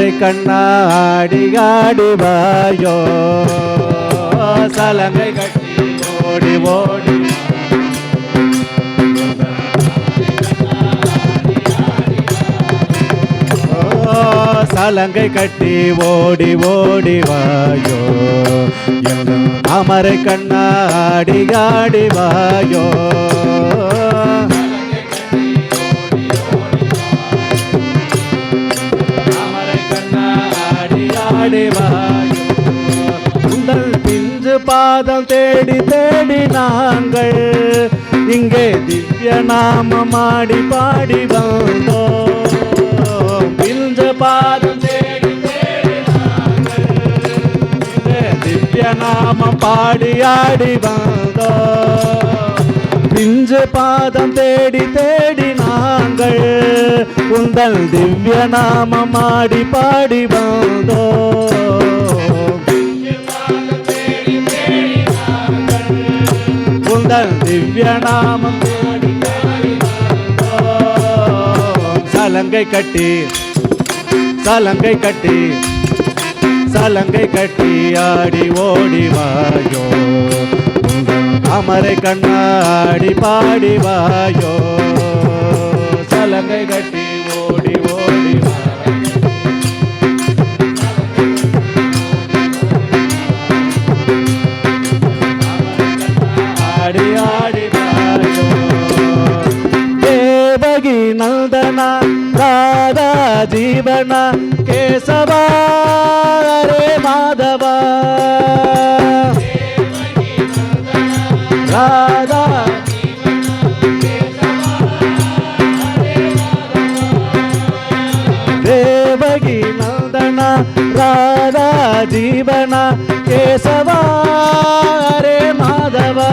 தாமரை கண்ணாடி ஆடிவாயோ சலங்கை கட்டி ஓடி ஓடி. சலங்கை கட்டி ஓடி ஓடி வாயோ? அமரை கண்ணாடி ஆடி வாயோ கண்ணாடி உங்கள் பிஞ்சு பாதம் தேடி தேடி நாங்கள் இங்கே திவ்ய நாமம் ஆடி பாடி வந்தோம். பிஞ்சு பாதம் தேடி தேடி நாங்கள் திவ்ய நாமம் பாடி ஆடி வந்தோம். பிஞ்ச பாதம் தேடி தேடி நாங்கள் உங்கள் திவ்ய நாமம் ஆடி பாடி வந்தோ உங்கள் திவ்ய நாமம் சலங்கை கட்டி சலங்கை கட்டி சலங்கை கட்டி ஆடி ஓடி வாயோ உங்கள் அமரை கண்ணாடி பாடி வாயோ சலங்கை கட்டி ஓடி ஓடி ஆடி ஆடி வாயோ. தேவகி நந்தனா ராதா ஜீவனா கேசவா. ராதா ஜீவனா கேசவா? ரே மாதவா?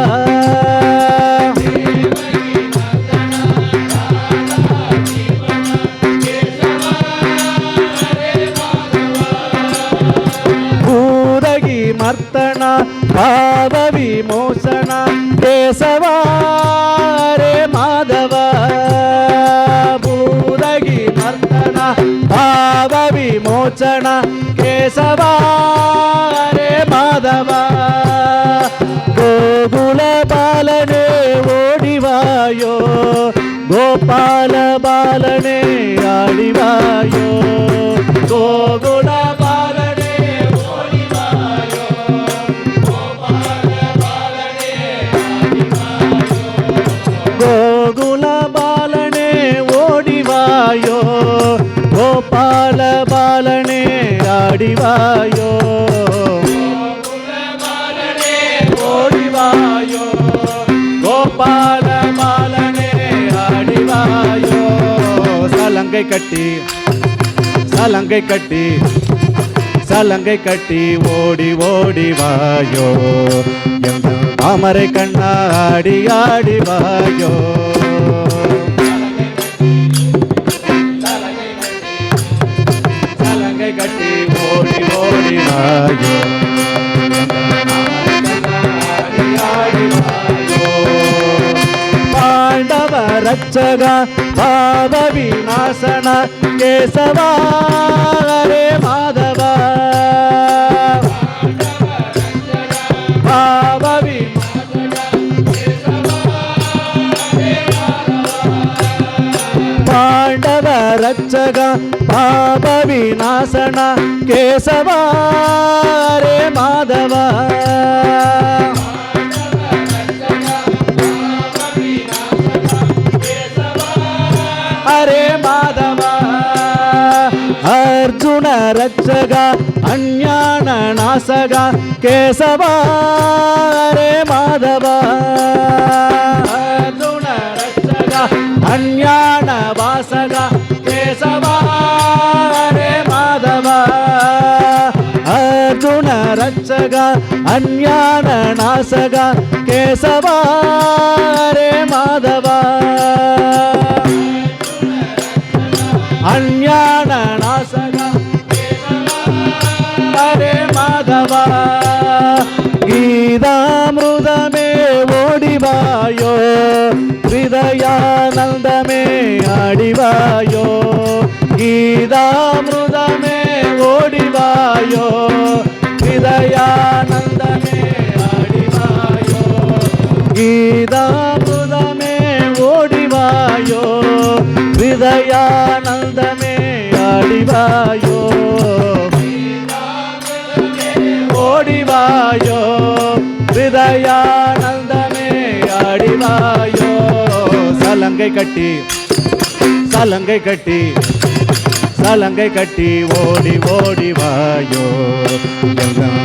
பூதகி மர்த்தனா பாவ விமோசனா கேசவா? மோச்சனா கேசவா ரே மாதவா கோகுல பாலனே ஓடிவாயோ கோபால பாலனே ஆடிவாயோ ஓடிவாயோ? கோபால பாலனே ஆடிவாயோ? சலங்கை கட்டி சலங்கை கட்டி சலங்கை கட்டி ஓடி ஓடி வாயோ எங்கள் தாமரை கண்ணாடி ஆடி வாயோ ರಕ್ಷಗ ಭಾವ ವಿನಾಶನ ಕೇಶವ ರೇ ಮಾಧವ ಭಾವ ಪಾಂಡವ ರಕ್ಷಗ ಪಾಪ ವಿನಾಶನ ಕೇಶವ ರೇ ಮಾಧವ ರಕ್ಷಗ, ಅನ್ಯಾನ ನಾಸಗ ಕೇಶವ ರೇ ಮಾಧವ. ರಕ್ಷಗ ಅಜ್ಞಾನ ವಾಸಗ ಕೇಶವ ಹರೇ ಮಾಧವ. ಅರ್ಜುನ ಅಜ್ಞಾನ ನಾಸಗ ಕೇಶವ ರೇ ಮಾಧವ. ஆண்டவா கீதாமிருதமே ஓடிவாயோ? ஹிருதயானந்தமே ஆடிவாயோ? கீதாமிருதமே ஓடிவாயோ? ஹிருதயானந்தமே ஆடிவாயோ? கீதாமிருதமே ஓடிவாயோ? ஹிருதயானந்தமே ஆடிவாயோ? ஓடிவாயோ? ஹிருதயானந்தமே ஆடிவாயோ? சலங்கை கட்டி சலங்கை கட்டி சலங்கை கட்டி ஓடி ஓடி வாயோ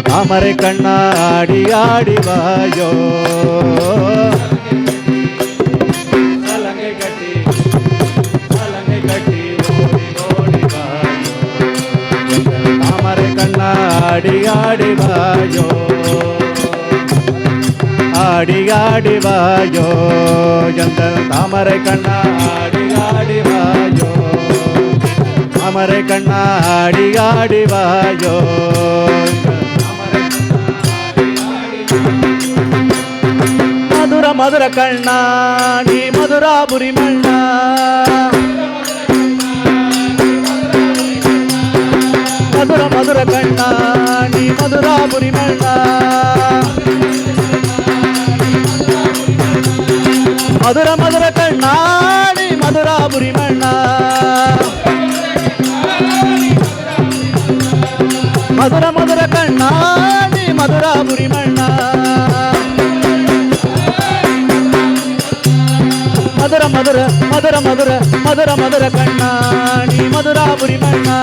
தாமரை கண்ணாடி ஆடி வாயோ ஆடி ஆடி வாயோ. ஆடி ஆடி வாயோ. எங்கள் தாமரை கண்ணா ஆடி ஆடி வாயோ. தாமரை கண்ணா ஆடி ஆடி வாயோ. மதுர மதுர கண்ணா நீ மதுராபுரி மண். மதுராபுரி மண்ணா மதுர மதுர கண்ணாடி மதுராபுரி மண்ணா மதுர மதுர கண்ணாடி மதுராபுரி மண்ணா மதுர மதுர மதுர மதுர மதுர மதுர கண்ணாடி மதுராபுரி மன்னா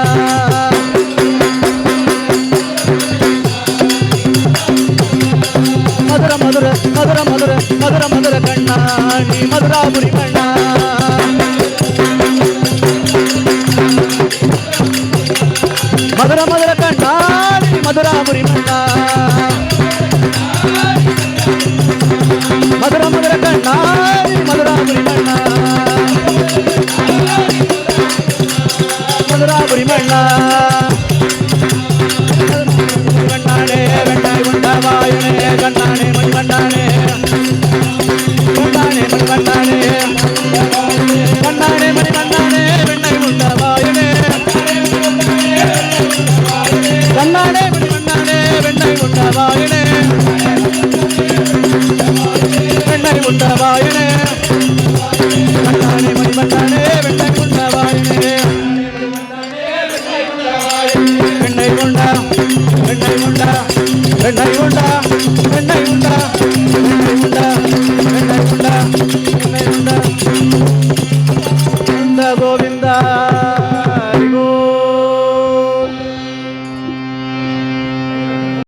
நீ மதுராபுரி மண்ணா மதுர மதுர கண்ணா நீ மதுராபுரி மண்ணா வெண்ணாய் உண்டவாயனே வெண்ணாய் உண்டவாயனே கண்ணானே மணி வெண்ணை உண்டா வெண்ணை உண்டா வெண்ணை